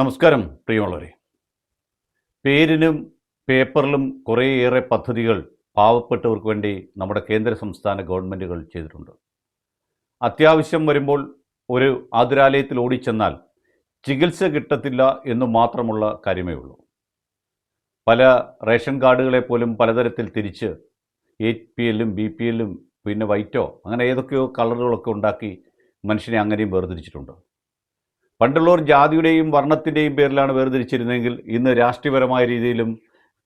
നമസ്കാരം പ്രിയമുള്ളവരെ. പേരിനും പേപ്പറിലും കുറേയേറെ പദ്ധതികൾ പാവപ്പെട്ടവർക്ക് വേണ്ടി നമ്മുടെ കേന്ദ്ര സംസ്ഥാന ഗവൺമെന്റുകൾ ചെയ്തിട്ടുണ്ട്. അത്യാവശ്യം വരുമ്പോൾ ഒരു ആതുരാലയത്തിൽ ഓടിച്ചെന്നാൽ ചികിത്സ കിട്ടത്തില്ല എന്ന് മാത്രമുള്ള കാര്യമേ ഉള്ളൂ. പല റേഷൻ കാർഡുകളെ പോലും പലതരത്തിൽ തിരിച്ച് എ പി എല്ലും ബി പി എല്ലും പിന്നെ വൈറ്റോ അങ്ങനെ ഏതൊക്കെയോ കളറുകളൊക്കെ ഉണ്ടാക്കി മനുഷ്യനെ അങ്ങനെയും വേർതിരിച്ചിട്ടുണ്ട്. പണ്ടുള്ളവർ ജാതിയുടെയും വർണത്തിന്റെയും പേരിലാണ് വേർതിരിച്ചിരുന്നതെങ്കിൽ ഇന്ന് രാഷ്ട്രീയപരമായ രീതിയിലും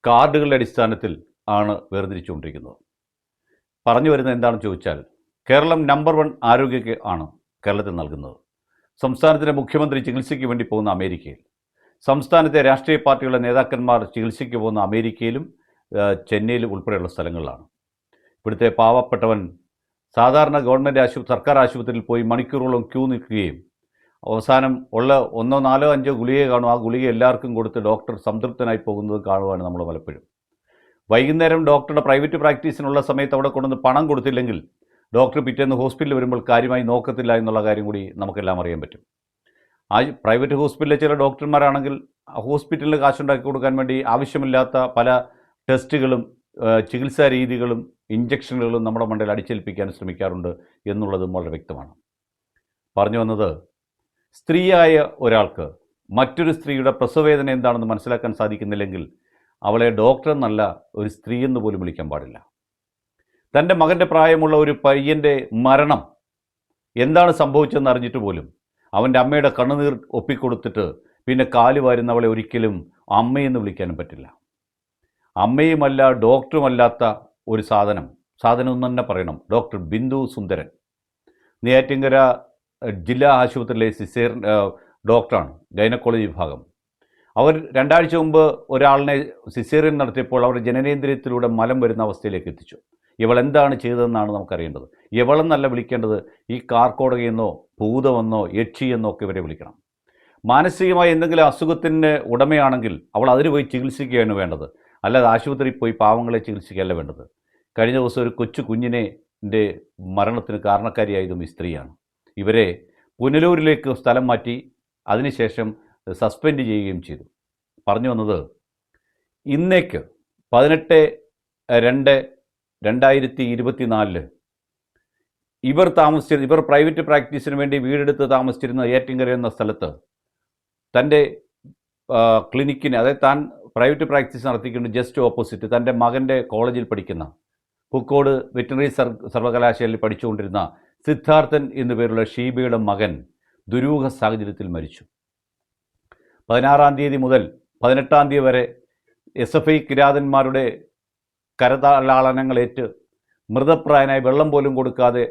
കാർഡുകളുടെ അടിസ്ഥാനത്തിൽ ആണ് വേർതിരിച്ചുകൊണ്ടിരിക്കുന്നത്. പറഞ്ഞു വരുന്നത് എന്താണെന്ന് ചോദിച്ചാൽ കേരളം നമ്പർ വൺ ആരോഗ്യ ആണ് കേരളത്തിൽ നൽകുന്നത്. സംസ്ഥാനത്തിന്റെ മുഖ്യമന്ത്രി ചികിത്സയ്ക്ക് വേണ്ടി പോകുന്ന അമേരിക്കയിൽ സംസ്ഥാനത്തെ രാഷ്ട്രീയ പാർട്ടികളുടെ നേതാക്കന്മാർ ചികിത്സയ്ക്ക് പോകുന്ന അമേരിക്കയിലും ചെന്നൈയിലും ഉൾപ്പെടെയുള്ള സ്ഥലങ്ങളിലാണ്. ഇവിടുത്തെ പാവപ്പെട്ടവൻ സാധാരണ ഗവൺമെന്റ് ആശുപത്രി സർക്കാർ ആശുപത്രിയിൽ പോയി മണിക്കൂറുകളും ക്യൂ നിൽക്കുകയും അവസാനം ഉള്ള ഒന്നോ നാലോ അഞ്ചോ ഗുളിക കാണും. ആ ഗുളിക എല്ലാവർക്കും കൊടുത്ത് ഡോക്ടർ സംതൃപ്തനായി പോകുന്നത് കാണുവാണ് നമ്മൾ പലപ്പോഴും. വൈകുന്നേരം ഡോക്ടറുടെ പ്രൈവറ്റ് പ്രാക്ടീസിനുള്ള സമയത്ത് അവിടെ കൊണ്ടുവന്ന് പണം കൊടുത്തില്ലെങ്കിൽ ഡോക്ടർ പിറ്റേന്ന് ഹോസ്പിറ്റലിൽ വരുമ്പോൾ കാര്യമായി നോക്കത്തില്ല എന്നുള്ള കാര്യം കൂടി നമുക്കെല്ലാം അറിയാൻ പറ്റും. ആ പ്രൈവറ്റ് ഹോസ്പിറ്റലിലെ ചില ഡോക്ടർമാരാണെങ്കിൽ ഹോസ്പിറ്റലിൽ കാശുണ്ടാക്കി കൊടുക്കാൻ വേണ്ടി ആവശ്യമില്ലാത്ത പല ടെസ്റ്റുകളും ചികിത്സാ രീതികളും ഇഞ്ചക്ഷനുകളും നമ്മുടെ മണ്ടയിൽ അടിച്ചേൽപ്പിക്കാൻ ശ്രമിക്കാറുണ്ട് എന്നുള്ളതും വളരെ വ്യക്തമാണ്. പറഞ്ഞു വന്നത് സ്ത്രീയായ ഒരാൾക്ക് മറ്റൊരു സ്ത്രീയുടെ പ്രസവവേദന എന്താണെന്ന് മനസ്സിലാക്കാൻ സാധിക്കുന്നില്ലെങ്കിൽ അവളെ ഡോക്ടർ എന്നല്ല ഒരു സ്ത്രീ എന്ന് പോലും വിളിക്കാൻ പാടില്ല. തന്റെ മകന്റെ പ്രായമുള്ള ഒരു പയ്യന്റെ മരണം എന്താണ് സംഭവിച്ചതെന്ന് അറിഞ്ഞിട്ട് പോലും അവന്റെ അമ്മയുടെ കണ്ണുനീർ ഒപ്പിക്കൊടുത്തിട്ട് പിന്നെ കാൽ വാരുന്നവളെ ഒരിക്കലും അമ്മയെന്ന് വിളിക്കാനും പറ്റില്ല. അമ്മയുമല്ല ഡോക്ടറുമല്ലാത്ത ഒരു സാധനം. സാധനം എന്ന് തന്നെ പറയണം. ഡോക്ടർ ബിന്ദു സുന്ദരൻ. നെയ്യാറ്റിങ്കര ജില്ലാ ആശുപത്രിയിലെ സിസേർ ഡോക്ടറാണ് ഗൈനക്കോളജി വിഭാഗം. അവർ രണ്ടാഴ്ച മുമ്പ് ഒരാളിനെ സിസേറിയൻ നടത്തിയപ്പോൾ അവർ ജനനേന്ദ്രിയത്തിലൂടെ മലം വരുന്ന അവസ്ഥയിലേക്ക് എത്തിച്ചു. ഇവൾ എന്താണ് ചെയ്തതെന്നാണ് നമുക്കറിയേണ്ടത്. ഇവളെന്നല്ല വിളിക്കേണ്ടത് ഈ കാർക്കോടകയെന്നോ ഭൂതമെന്നോ യക്ഷിയെന്നോ ഒക്കെ ഇവരെ വിളിക്കണം. മാനസികമായ എന്തെങ്കിലും അസുഖത്തിന് ഉടമയാണെങ്കിൽ അവൾ അതിന് പോയി ചികിത്സിക്കുകയാണ് വേണ്ടത്. അല്ലാതെ ആശുപത്രിയിൽ പോയി പാവങ്ങളെ ചികിത്സിക്കുകയല്ല വേണ്ടത്. കഴിഞ്ഞ ദിവസം ഒരു കൊച്ചു കുഞ്ഞിനെ മരണത്തിന് കാരണക്കാരിയായതും ഈ സ്ത്രീയാണ്. ഇവരെ പുനലൂരിലേക്ക് സ്ഥലം മാറ്റി അതിനുശേഷം സസ്പെൻഡ് ചെയ്യുകയും ചെയ്തു. പറഞ്ഞു വന്നത് ഇന്നേക്ക് പതിനെട്ട് രണ്ട് രണ്ടായിരത്തി ഇരുപത്തിനാലിൽ ഇവർ താമസിച്ചിരുന്ന ഇവർ പ്രൈവറ്റ് പ്രാക്ടീസിന് വേണ്ടി വീടെടുത്ത് താമസിച്ചിരുന്ന ഏറ്റിങ്കര എന്ന സ്ഥലത്ത് തന്റെ ക്ലിനിക്കിന് അതായത് താൻ പ്രൈവറ്റ് പ്രാക്ടീസ് നടത്തിക്കൊണ്ട് ജസ്റ്റ് ഓപ്പോസിറ്റ് തന്റെ മകന്റെ കോളേജിൽ പഠിക്കുന്ന പൂക്കോട് വെറ്റിനറി സർ സർവകലാശാലയിൽ പഠിച്ചുകൊണ്ടിരുന്ന സിദ്ധാർത്ഥൻ എന്നു പേരുള്ള ഷീബയുടെ മകൻ ദുരൂഹ സാഹചര്യത്തിൽ മരിച്ചു. പതിനാറാം തീയതി മുതൽ പതിനെട്ടാം തീയതി വരെ എസ് എഫ് ഐ കിരാതന്മാരുടെ കരതാളനങ്ങളേറ്റ് മൃതപ്രായനായി വെള്ളം പോലും കൊടുക്കാതെ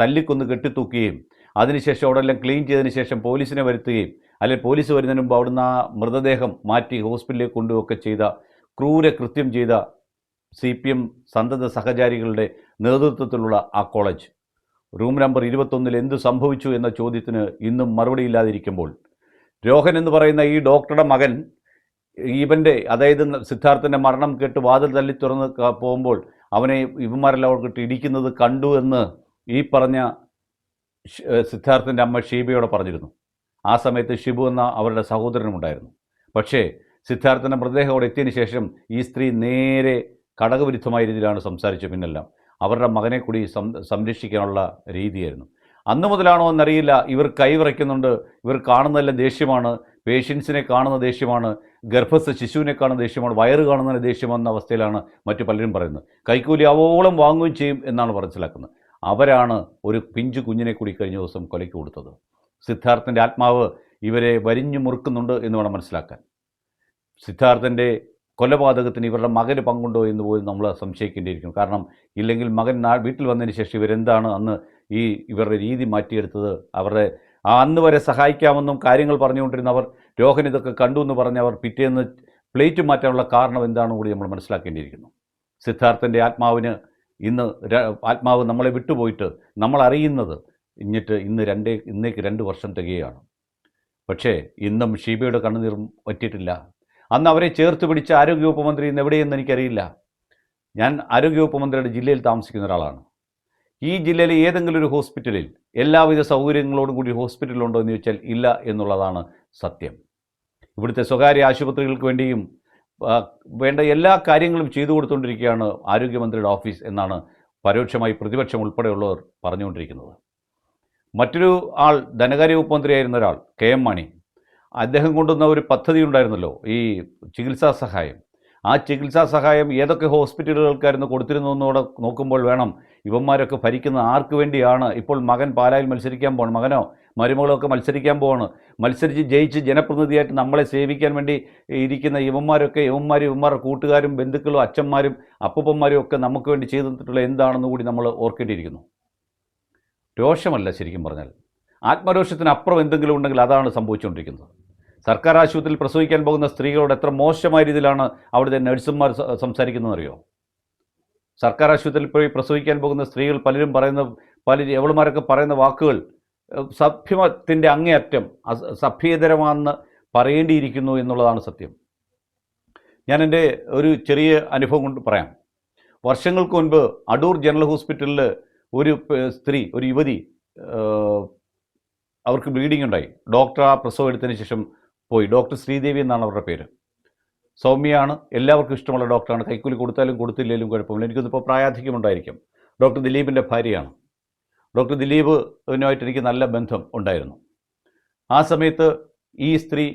തല്ലിക്കൊന്ന് കെട്ടിത്തൂക്കുകയും അതിനുശേഷം അവിടെല്ലാം ക്ലീൻ ചെയ്തതിന് ശേഷം പോലീസിനെ വരുത്തുകയും അല്ലെങ്കിൽ പോലീസ് വരുന്നതിന് മുമ്പ് അവിടുന്ന് ആ മൃതദേഹം മാറ്റി ഹോസ്പിറ്റലിലേക്ക് കൊണ്ടുപോയൊക്കെ ചെയ്ത ക്രൂര കൃത്യം ചെയ്ത സി പി എം സന്തത സഹചാരികളുടെ നേതൃത്വത്തിലുള്ള ആ കോളേജ്. റൂം നമ്പർ ഇരുപത്തൊന്നിൽ എന്ത് സംഭവിച്ചു എന്ന ചോദ്യത്തിന് ഇന്നും മറുപടിയില്ലാതിരിക്കുമ്പോൾ രോഹൻ എന്ന് പറയുന്ന ഈ ഡോക്ടറുടെ മകൻ ഇവന്റെ അതായത് സിദ്ധാർത്ഥന്റെ മരണം കേട്ട് വാതിൽ തല്ലി തുറന്ന് പോകുമ്പോൾ അവനെ ഇവന്മാരെല്ലാം അവർക്ക് ഇടിക്കുന്നത് കണ്ടു എന്ന് ഈ പറഞ്ഞ സിദ്ധാർത്ഥന്റെ അമ്മ ഷീബയോട് പറഞ്ഞിരുന്നു. ആ സമയത്ത് ഷിബു എന്ന അവരുടെ സഹോദരനുമുണ്ടായിരുന്നു പക്ഷേ സിദ്ധാർത്ഥന്റെ മൃതദേഹം അവിടെ എത്തിയതിന് ശേഷം ഈ സ്ത്രീ നേരെ ഘടകവിരുദ്ധമായ രീതിയിലാണ് സംസാരിച്ചത് പിന്നെല്ലാം. അവരുടെ മകനെ കൂടി സംരക്ഷിക്കാനുള്ള രീതിയായിരുന്നു. അന്ന് മുതലാണോ എന്നറിയില്ല. ഇവർ കൈവിറയ്ക്കുന്നുണ്ട് ഇവർ കാണുന്നതെല്ലാം ദേഷ്യമാണ്. പേഷ്യൻസിനെ കാണുന്ന ദേഷ്യമാണ്. ഗർഭസ്ഥ ശിശുവിനെ കാണുന്ന ദേഷ്യമാണ്. വയറ് കാണുന്നതിന് ദേഷ്യമെന്ന അവസ്ഥയിലാണ് മറ്റു പലരും പറയുന്നത്. കൈക്കൂലി അവോളം വാങ്ങുകയും ചെയ്യും എന്നാണ് മനസ്സിലാക്കുന്നത് അവരാണ് ഒരു പിഞ്ചു കുഞ്ഞിനെ കൂടി കഴിഞ്ഞ ദിവസം കൊലയ്ക്ക് കൊടുത്തത്. സിദ്ധാർത്ഥന്റെ ആത്മാവ് ഇവരെ വരിഞ്ഞു മുറുക്കുന്നുണ്ട് എന്ന് വേണം മനസ്സിലാക്കാൻ. സിദ്ധാർത്ഥന്റെ കൊലപാതകത്തിന് ഇവരുടെ മകന് പങ്കുണ്ടോ എന്ന് പോലും നമ്മൾ സംശയിക്കേണ്ടിയിരിക്കും കാരണം ഇല്ലെങ്കിൽ മകൻ വീട്ടിൽ വന്നതിന് ശേഷം ഇവരെന്താണ് അന്ന് ഈ ഇവരുടെ രീതി മാറ്റിയെടുത്തത്? അവരുടെ ആ അന്ന് വരെ സഹായിക്കാമെന്നും കാര്യങ്ങൾ പറഞ്ഞുകൊണ്ടിരുന്നവർ രോഹൻ ഇതൊക്കെ കണ്ടു എന്ന് പറഞ്ഞ് അവർ പിറ്റേന്ന് പ്ലേറ്റ് മാറ്റാനുള്ള കാരണം എന്താണെന്ന് കൂടി നമ്മൾ മനസ്സിലാക്കേണ്ടിയിരിക്കുന്നു. സിദ്ധാർത്ഥന്റെ ആത്മാവിന് ഇന്ന് ആത്മാവ് നമ്മളെ വിട്ടുപോയിട്ട് നമ്മൾ അറിയുന്നത് ഇന്ന് രണ്ടേ ഇന്നേക്ക് രണ്ട് വർഷം തികയാണ്. പക്ഷേ ഇന്നും ഷീബയുടെ കണ്ണുനീർ പറ്റിയിട്ടില്ല അന്ന് അവരെ ചേർത്ത് പിടിച്ച ആരോഗ്യവകുപ്പ് മന്ത്രി ഇന്ന് എവിടെയെന്ന് എനിക്കറിയില്ല. ഞാൻ ആരോഗ്യവകുപ്പ് മന്ത്രിയുടെ ജില്ലയിൽ താമസിക്കുന്ന ഒരാളാണ്. ഈ ജില്ലയിലെ ഏതെങ്കിലും ഒരു ഹോസ്പിറ്റലിൽ എല്ലാവിധ സൗകര്യങ്ങളോടും കൂടി ഹോസ്പിറ്റലുണ്ടോ എന്ന് ചോദിച്ചാൽ ഇല്ല എന്നുള്ളതാണ് സത്യം. ഇവിടുത്തെ സ്വകാര്യ ആശുപത്രികൾക്ക് വേണ്ടിയും വേണ്ട എല്ലാ കാര്യങ്ങളും ചെയ്തു കൊടുത്തുകൊണ്ടിരിക്കുകയാണ് ആരോഗ്യമന്ത്രിയുടെ ഓഫീസ് എന്നാണ് പരോക്ഷമായി പ്രതിപക്ഷം ഉൾപ്പെടെയുള്ളവർ പറഞ്ഞുകൊണ്ടിരിക്കുന്നത്. മറ്റൊരു ആൾ ധനകാര്യ വകുപ്പ് മന്ത്രിയായിരുന്ന ഒരാൾ കെ എം മാണി. അദ്ദേഹം കൊണ്ടുവന്ന ഒരു പദ്ധതി ഉണ്ടായിരുന്നല്ലോ ഈ ചികിത്സാ സഹായം. ആ ചികിത്സാ സഹായം ഏതൊക്കെ ഹോസ്പിറ്റലുകൾക്കായിരുന്നു കൊടുത്തിരുന്നു എന്നോട് നോക്കുമ്പോൾ വേണം. ഇവന്മാരൊക്കെ ഭരിക്കുന്ന ആർക്ക് വേണ്ടിയാണ്? ഇപ്പോൾ മകൻ പാലായിൽ മത്സരിക്കാൻ പോകണം മകനോ മരുമകളൊക്കെ മത്സരിക്കാൻ പോവാണ്. മത്സരിച്ച് ജയിച്ച് ജനപ്രതിനിധിയായിട്ട് നമ്മളെ സേവിക്കാൻ വേണ്ടി ഇരിക്കുന്ന ഇവന്മാരൊക്കെ ഇവന്മാരും ഇവന്മാരുടെ കൂട്ടുകാരും ബന്ധുക്കളും അച്ഛന്മാരും അപ്പൂപ്പന്മാരും ഒക്കെ നമുക്ക് വേണ്ടി ചെയ്തു തന്നിട്ടുള്ള എന്താണെന്ന് കൂടി നമ്മൾ ഓർക്കേണ്ടിയിരിക്കുന്നു. രോഷമല്ല ശരിക്കും പറഞ്ഞാൽ. ആത്മരോഷത്തിനപ്പുറം എന്തെങ്കിലും ഉണ്ടെങ്കിൽ അതാണ് സംഭവിച്ചുകൊണ്ടിരിക്കുന്നത്. സർക്കാർ ആശുപത്രിയിൽ പ്രസവിക്കാൻ പോകുന്ന സ്ത്രീകളോട് എത്ര മോശമായ രീതിയിലാണ് അവിടുത്തെ നഴ്സുമാർ സംസാരിക്കുന്നത് അറിയോ? സർക്കാർ ആശുപത്രിയിൽ പോയി പ്രസവിക്കാൻ പോകുന്ന സ്ത്രീകൾ പലരും പറയുന്ന പല എവളുമാരൊക്കെ പറയുന്ന വാക്കുകൾ സഭ്യത്തിന്റെ അങ്ങേയറ്റം സഭ്യേതരമാണെന്ന് പറയേണ്ടിയിരിക്കുന്നു എന്നുള്ളതാണ് സത്യം. ഞാൻ എന്റെ ഒരു ചെറിയ അനുഭവം കൊണ്ട് പറയാം. വർഷങ്ങൾക്ക് മുൻപ് അടൂർ ജനറൽ ഹോസ്പിറ്റലിൽ ഒരു സ്ത്രീ ഒരു യുവതി അവർക്ക് ബ്ലീഡിംഗ് ഉണ്ടായി ഡോക്ടർ ആ പ്രസവം എടുത്തതിന് ശേഷം പോയി. ഡോക്ടർ ശ്രീദേവി എന്നാണ് അവരുടെ പേര്. സൗമ്യയാണ് എല്ലാവർക്കും ഇഷ്ടമുള്ള ഡോക്ടറാണ്. കൈക്കൂലി കൊടുത്താലും കൊടുത്തില്ലെങ്കിലും കുഴപ്പമില്ല. എനിക്കൊന്നിപ്പോൾ പ്രായാധിക്യമുണ്ടായിരിക്കും ഡോക്ടർ ദിലീപിന്റെ ഭാര്യയാണ്. ഡോക്ടർ ദിലീപിനുമായിട്ട് എനിക്ക് നല്ല ബന്ധം ഉണ്ടായിരുന്നു. ആ സമയത്ത് ഈ സ്ത്രീ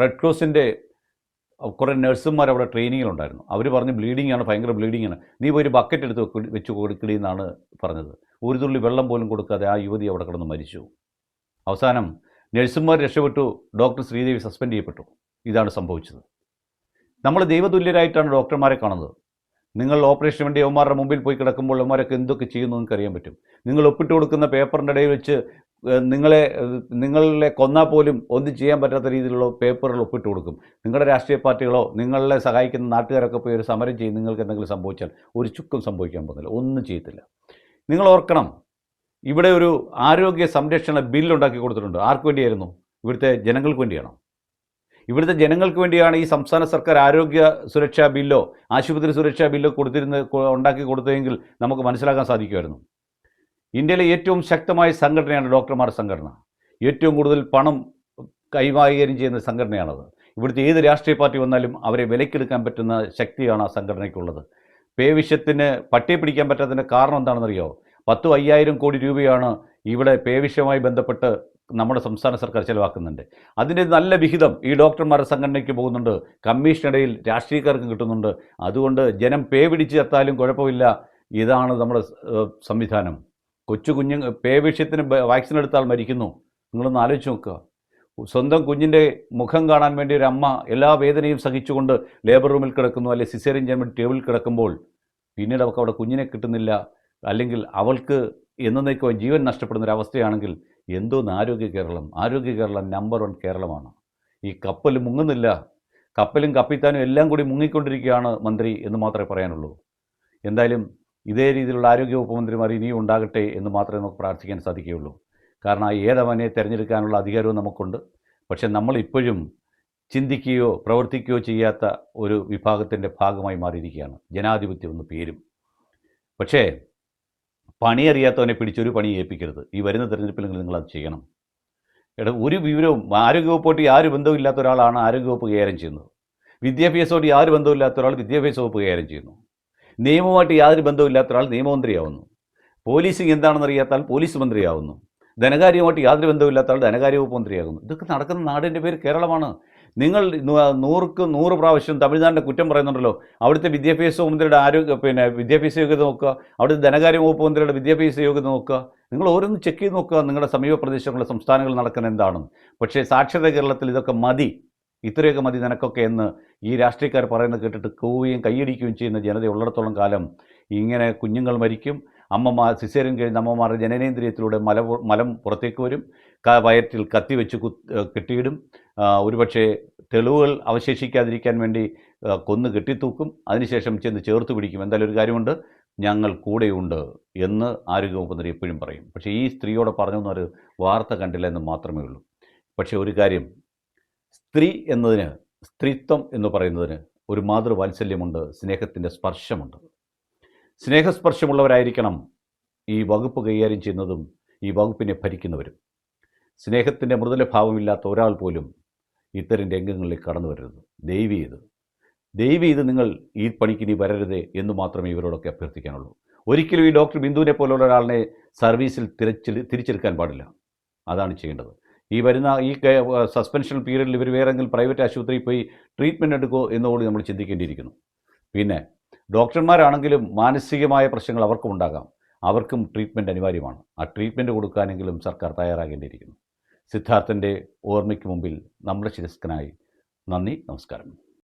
റെഡ് ക്രോസിന്റെ കുറേ നഴ്സുമാർ അവിടെ ട്രെയിനിങ്ങിലുണ്ടായിരുന്നു. അവർ പറഞ്ഞ് ബ്ലീഡിംഗ് ആണ് ഭയങ്കര ബ്ലീഡിംഗ് ആണ് നീ പോയി ഒരു ബക്കറ്റ് എടുത്ത് വെച്ച് കൊടുക്കടി എന്നാണ് പറഞ്ഞത്. ഒരു തുള്ളി വെള്ളം പോലും കൊടുക്കാതെ ആ യുവതി അവിടെ കിടന്ന് മരിച്ചു. അവസാനം നഴ്സുമാർ രക്ഷപ്പെട്ടു ഡോക്ടർ ശ്രീദേവി സസ്പെൻഡ് ചെയ്യപ്പെട്ടു. ഇതാണ് സംഭവിച്ചത്. നമ്മൾ ദൈവതുല്യരായിട്ടാണ് ഡോക്ടർമാരെ കാണുന്നത്. നിങ്ങൾ ഓപ്പറേഷൻ വേണ്ടി യവന്മാരുടെ മുമ്പിൽ പോയി കിടക്കുമ്പോൾ യവന്മാരൊക്കെ എന്തൊക്കെ ചെയ്യുന്നു നിങ്ങൾക്ക് അറിയാൻ പറ്റും. നിങ്ങൾ ഒപ്പിട്ട് കൊടുക്കുന്ന പേപ്പറിന്റെ ഇടയിൽ വെച്ച് നിങ്ങളെ നിങ്ങളെ കൊന്നാൽ പോലും ഒന്നും ചെയ്യാൻ പറ്റാത്ത രീതിയിലുള്ള പേപ്പറുകൾ ഒപ്പിട്ട് കൊടുക്കും. നിങ്ങളുടെ രാഷ്ട്രീയ പാർട്ടികളോ നിങ്ങളെ സഹായിക്കുന്ന നാട്ടുകാരൊക്കെ പോയി ഒരു സമരം ചെയ്യും നിങ്ങൾക്ക് എന്തെങ്കിലും സംഭവിച്ചാൽ ഒരു ചുക്കും സംഭവിക്കാൻ പോകുന്നില്ല. ഒന്നും ചെയ്യത്തില്ല. നിങ്ങൾ ഓർക്കണം ഇവിടെ ഒരു ആരോഗ്യ സംരക്ഷണ ബില്ലുണ്ടാക്കി കൊടുത്തിട്ടുണ്ട്. ആർക്ക് വേണ്ടിയായിരുന്നു? ഇവിടുത്തെ ജനങ്ങൾക്ക് വേണ്ടിയാണോ? ഇവിടുത്തെ ജനങ്ങൾക്ക് വേണ്ടിയാണ് ഈ സംസ്ഥാന സർക്കാർ ആരോഗ്യ സുരക്ഷാ ബില്ലോ ആശുപത്രി സുരക്ഷാ ബില്ലോ കൊടുത്തിരുന്ന ഉണ്ടാക്കി കൊടുത്തതെങ്കിൽ നമുക്ക് മനസ്സിലാക്കാൻ സാധിക്കുമായിരുന്നു. ഇന്ത്യയിലെ ഏറ്റവും ശക്തമായ സംഘടനയാണ് ഡോക്ടർമാർ സംഘടന. ഏറ്റവും കൂടുതൽ പണം കൈകാര്യം ചെയ്യുന്ന സംഘടനയാണത്. ഇവിടുത്തെ ഏത് രാഷ്ട്രീയ പാർട്ടി വന്നാലും അവരെ വിലക്കെടുക്കാൻ പറ്റുന്ന ശക്തിയാണ് ആ സംഘടനയ്ക്കുള്ളത്. പേവിഷത്തിന് പട്ടിയെ പിടിക്കാൻ പറ്റാത്തതിന്റെ കാരണം എന്താണെന്നറിയോ പത്തും അയ്യായിരം കോടി രൂപയാണ് ഇവിടെ പേവിഷ്യമായി ബന്ധപ്പെട്ട് നമ്മുടെ സംസ്ഥാന സർക്കാർ ചിലവാക്കുന്നുണ്ട്. അതിന്റെ നല്ല വിഹിതം ഈ ഡോക്ടർമാരുടെ സംഘടനയ്ക്ക് പോകുന്നുണ്ട്. കമ്മീഷനിടയിൽ രാഷ്ട്രീയക്കാർക്ക് കിട്ടുന്നുണ്ട്. അതുകൊണ്ട് ജനം പേ പിടിച്ച് എത്താലും കുഴപ്പമില്ല. ഇതാണ് നമ്മുടെ സംവിധാനം. കൊച്ചു കുഞ്ഞു പേ വിഷയത്തിന് വാക്സിൻ എടുത്താൽ മരിക്കുന്നു. നിങ്ങളൊന്ന് ആലോചിച്ച് നോക്കുക. സ്വന്തം കുഞ്ഞിന്റെ മുഖം കാണാൻ വേണ്ടി ഒരു അമ്മ എല്ലാ വേദനയും സഹിച്ചുകൊണ്ട് ലേബർ റൂമിൽ കിടക്കുന്നു. അല്ലെങ്കിൽ സിസേറിയൻ ചെയ്യാൻ വേണ്ടി ടേബിളിൽ കിടക്കുമ്പോൾ പിന്നീട് അവർക്ക് അവിടെ കുഞ്ഞിനെ കിട്ടുന്നില്ല. അല്ലെങ്കിൽ അവൾക്ക് എന്നേക്കോ ജീവൻ നഷ്ടപ്പെടുന്ന ഒരു അവസ്ഥയാണെങ്കിൽ എന്തോന്ന് ആരോഗ്യ കേരളം ആരോഗ്യ കേരളം നമ്പർ വൺ കേരളമാണ്. ഈ കപ്പൽ മുങ്ങുന്നില്ല. കപ്പലും കപ്പിത്താനും എല്ലാം കൂടി മുങ്ങിക്കൊണ്ടിരിക്കുകയാണ് മന്ത്രി എന്ന് മാത്രമേ പറയാനുള്ളൂ. എന്തായാലും ഇതേ രീതിയിലുള്ള ആരോഗ്യ വകുപ്പ് മന്ത്രിമാർ ഇനിയും ഉണ്ടാകട്ടെ എന്ന് മാത്രമേ നമുക്ക് പ്രാർത്ഥിക്കാൻ സാധിക്കുകയുള്ളൂ. കാരണം ഏതവനെ തിരഞ്ഞെടുക്കാനുള്ള അധികാരവും നമുക്കുണ്ട്. പക്ഷേ നമ്മളിപ്പോഴും ചിന്തിക്കുകയോ പ്രവർത്തിക്കുകയോ ചെയ്യാത്ത ഒരു വിഭാഗത്തിന്റെ ഭാഗമായി മാറിയിരിക്കുകയാണ്. ജനാധിപത്യം എന്ന് പേരും. പക്ഷേ പണിയറിയാത്തവനെ പിടിച്ചൊരു പണി ഏൽപ്പിക്കരുത്. ഈ വരുന്ന തിരഞ്ഞെടുപ്പിൽ നിങ്ങൾ അത് ചെയ്യണം. എടാ ഒരു വിവരവും ആരോഗ്യവകുപ്പോട്ട് യാതൊരു ബന്ധവും ഇല്ലാത്ത ഒരാളാണ് ആരോഗ്യവകുപ്പ് കൈകാര്യം ചെയ്യുന്നത്. വിദ്യാഭ്യാസമായിട്ട് യാതൊരു ബന്ധമില്ലാത്ത ഒരാൾ വിദ്യാഭ്യാസ വകുപ്പ് കൈകാര്യം ചെയ്യുന്നു. നിയമവുമായിട്ട് യാതൊരു ബന്ധമില്ലാത്ത ഒരാൾ നിയമമന്ത്രിയാവുന്നു. പോലീസിങ് എന്താണെന്ന് അറിയാത്താൽ പോലീസ് മന്ത്രിയാവുന്നു. ധനകാര്യവുമായിട്ട് യാതൊരു ബന്ധമില്ലാത്ത ആൾ ധനകാര്യ വകുപ്പ് മന്ത്രിയാകുന്നു. ഇതൊക്കെ നടക്കുന്ന നാടിന്റെ പേര് കേരളമാണ്. നിങ്ങൾ നൂറുക്ക് നൂറ് പ്രാവശ്യം തമിഴ്നാടിന്റെ കുറ്റം പറയുന്നുണ്ടല്ലോ. അവിടുത്തെ വിദ്യാഭ്യാസ മന്ത്രിയുടെ ആരോഗ്യ പിന്നെ വിദ്യാഭ്യാസ യോഗ്യത നോക്കുക. അവിടുത്തെ ധനകാര്യ വകുപ്പ് മന്ത്രിയുടെ വിദ്യാഭ്യാസ യോഗ്യത നോക്കുക. നിങ്ങൾ ഓരോന്ന് ചെക്ക് ചെയ്ത് നോക്കുക നിങ്ങളുടെ സമീപ പ്രദേശങ്ങളിലെ സംസ്ഥാനങ്ങളിൽ നടക്കുന്ന എന്താണെന്ന് പക്ഷേ സാക്ഷരത കേരളത്തിൽ ഇതൊക്കെ മതി. ഇത്രയൊക്കെ മതി നിനക്കൊക്കെ എന്ന് ഈ രാഷ്ട്രീയക്കാർ പറയുന്നത് കേട്ടിട്ട് കൂവുകയും കൈയടിക്കുകയും ചെയ്യുന്ന ജനത ഉള്ളിടത്തോളം കാലം ഇങ്ങനെ കുഞ്ഞുങ്ങൾ മരിക്കും. അമ്മമാർ സിസേറിയൻ കഴിഞ്ഞ അമ്മമാരുടെ ജനനേന്ദ്രിയത്തിലൂടെ മല മലം പുറത്തേക്ക് വരും. വയറ്റിൽ കത്തി വെച്ച് കെട്ടിയിടും. ഒരുപക്ഷെ തെളിവുകൾ അവശേഷിക്കാതിരിക്കാൻ വേണ്ടി കൊന്ന് കെട്ടിത്തൂക്കും. അതിനുശേഷം ചെന്ന് ചേർത്ത് പിടിക്കും. എന്തായാലും ഒരു കാര്യമുണ്ട് ഞങ്ങൾ കൂടെയുണ്ട് എന്ന് ആരോഗ്യവകുപ്പ് എപ്പോഴും പറയും. പക്ഷേ ഈ സ്ത്രീയോട് പറഞ്ഞു ഒരു വാർത്ത കണ്ടില്ല എന്ന് മാത്രമേ ഉള്ളൂ. പക്ഷേ ഒരു കാര്യം സ്ത്രീ എന്നതിന് സ്ത്രീത്വം എന്ന് പറയുന്നതിന് ഒരു മാതൃവാത്സല്യമുണ്ട് സ്നേഹത്തിന്റെ സ്പർശമുണ്ട്. സ്നേഹസ്പർശമുള്ളവരായിരിക്കണം ഈ വകുപ്പ് കൈകാര്യം ചെയ്യുന്നതും ഈ വകുപ്പിനെ ഭരിക്കുന്നവരും. സ്നേഹത്തിന്റെ മൃദുലഭാവമില്ലാത്ത ഒരാൾ പോലും ഇത്തരം രംഗങ്ങളിലേക്ക് കടന്നു വരരുത്. ദൈവി ഇത് ദൈവി ഇത് നിങ്ങൾ ഈ പണിക്ക് ഇനി വരരുതേ എന്ന് മാത്രമേ ഇവരോടൊക്കെ അഭ്യർത്ഥിക്കാനുള്ളൂ. ഒരിക്കലും ഈ ഡോക്ടർ ബിന്ദുവിനെ പോലുള്ള ഒരാളിനെ സർവീസിൽ തിരച്ചിൽ തിരിച്ചെടുക്കാൻ പാടില്ല. അതാണ് ചെയ്യേണ്ടത്. ഈ വരുന്ന ഈ സസ്പെൻഷൻ പീരീഡിൽ ഇവർ വേറെ ഏതെങ്കിലും പ്രൈവറ്റ് ആശുപത്രിയിൽ പോയി ട്രീറ്റ്മെന്റ് എടുക്കുമോ എന്നുകൂടി നമ്മൾ ചിന്തിക്കേണ്ടിയിരിക്കുന്നു. പിന്നെ ഡോക്ടർമാരാണെങ്കിലും മാനസികമായ പ്രശ്നങ്ങൾ അവർക്കും ഉണ്ടാകാം. അവർക്കും ട്രീറ്റ്മെന്റ് അനിവാര്യമാണ്. ആ ട്രീറ്റ്മെന്റ് കൊടുക്കാനെങ്കിലും സർക്കാർ തയ്യാറാകേണ്ടിയിരിക്കുന്നു. സിദ്ധാർത്ഥന്റെ ഓർമ്മയ്ക്ക് മുമ്പിൽ നമ്മുടെ ശിരസ്കനായി. നന്ദി നമസ്കാരം.